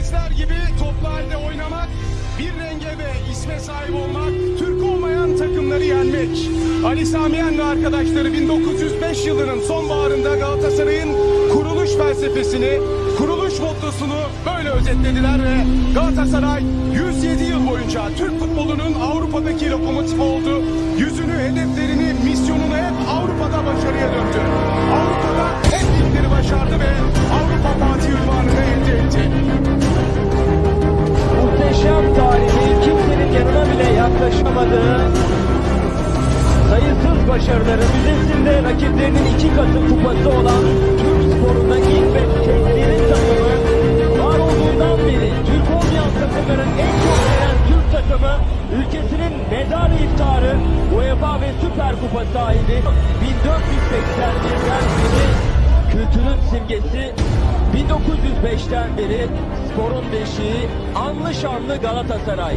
İngilizler gibi toplu halde oynamak, bir renge ve isme sahip olmak, Türk olmayan takımları yenmek. Ali Samiyen ve arkadaşları 1905 yılının sonbaharında Galatasaray'ın kuruluş felsefesini, kuruluş mottosunu böyle özetlediler ve Galatasaray 107 yıl boyunca Türk futbolunun Avrupa'daki lokomotifi oldu. Sayısız başarıları müzesinde rakiplerinin iki katı kupası olan Türk sporunda ilk ve teklerin takımı var olduğundan beri Türk olmayan takımların en çok veren Türk takımı ülkesinin medal iftarı UEFA ve Süper Kupa sahibi 1481'den beri kültürün simgesi 1905'ten beri sporun beşiği anlı şanlı Galatasaray.